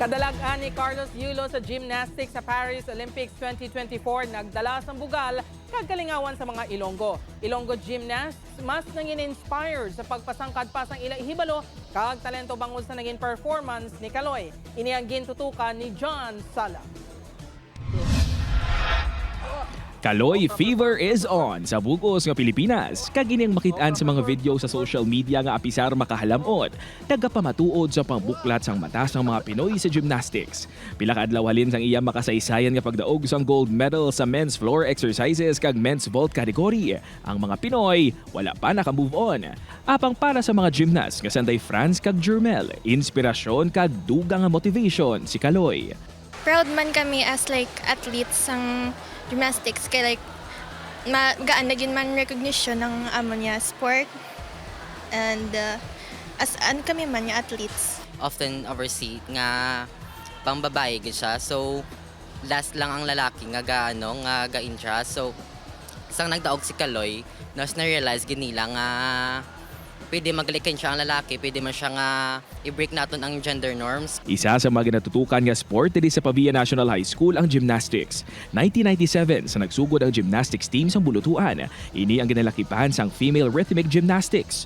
Kadalagan ni Carlos Yulo sa gymnastics sa Paris Olympics 2024 nagdala sa bugal kagalingawan sa mga Ilonggo. Ilonggo gymnasts mas nangin inspired sa pagpasangkad pa sa ila hibalo kag talento bangod sa naging performance ni Kaloy. Ini ang gintutukan ni John Sala. Kaloy fever is on sa bugos nga Pilipinas. Kagining makitaan sa mga video sa social media nga apisar makahalamot, tagapamatuod sa pangbuklat sang mata sang mga Pinoy sa gymnastics. Pila ka adlaw halin sang iya makasaysayan nga pagdaog sang gold medal sa men's floor exercises kag men's vault category. Ang mga Pinoy wala pa naka-move on. Apang para sa mga gymnast nga sanday France kag Jermel, inspirasyon kag dugang motivation si Kaloy. proud man kami as like athletes sang gymnastics kay like magaan na gid man recognition ng amo niya sport and uh, as an kami man nga athletes often oversee nga pang babae gid siya. So last lang ang lalaki nga gaano nga gain siya. So sang nagdaog si Kaloy, nas na realize gid nila nga pwede maglikin siya ang lalaki, pwede man siya nga i-break naton ang gender norms. Isa sa mga ginatutukan nga sport diri sa Pavia National High School ang gymnastics. 1997 sa nagsugod ang gymnastics team sa Bulutuan. Ini ang ginalakipan sang female rhythmic gymnastics.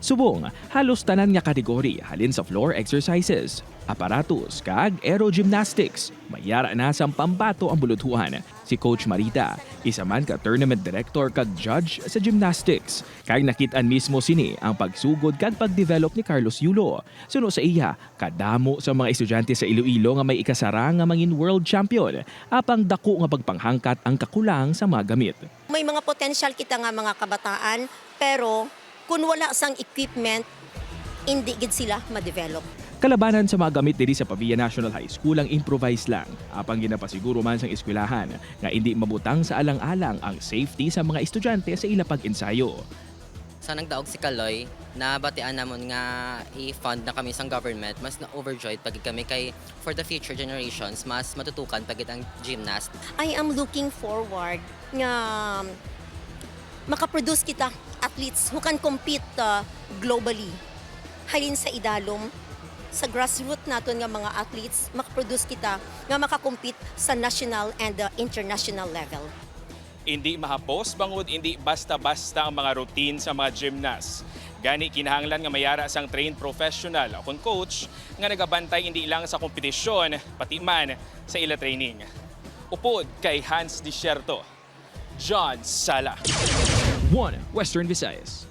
Subong, halos tanan nga kategory halin sa floor exercises, aparatos kag aerogymnastics. Mayara na sa pambato ang bulutuhan. Si Coach Marita, isa man ka tournament director kag judge sa gymnastics. Kay nakitaan mismo sini ang pagsugod kag pagdevelop ni Carlos Yulo. Suno sa iya, kadamo sa mga estudyante sa Iloilo nga may ikasara nga mangin world champion. Apang dako nga pagpanghangkat ang kakulang sa mga gamit. May mga potential kita nga mga kabataan, pero kung wala sang equipment, hindi gid sila ma-develop. Kalabanan sa mga gamit diri sa Pavia National High School ang improvise lang. Apang ginapasiguro man sang eskwelahan nga hindi mabutang sa alang-alang ang safety sa mga estudyante sa ila pag-ensayo. Sa nagdaog si Kaloy, nabatian namon nga i-fund na kami sa government, mas na-overjoyed pag kami kay for the future generations, mas matutukan pag ang gymnast. I am looking forward nga makaproduce kita athletes who can compete uh, globally. Halin sa idalom, sa grassroots naton nga mga athletes, makaproduce kita nga makakompete sa national and uh, international level. Hindi mahapos bangod hindi basta-basta ang mga routine sa mga gymnast. Gani kinahanglan nga mayara sang trained professional akong coach nga nagabantay hindi lang sa kompetisyon pati man sa ila training. Upod kay Hans Desierto, John Sala. 1. Western Visayas.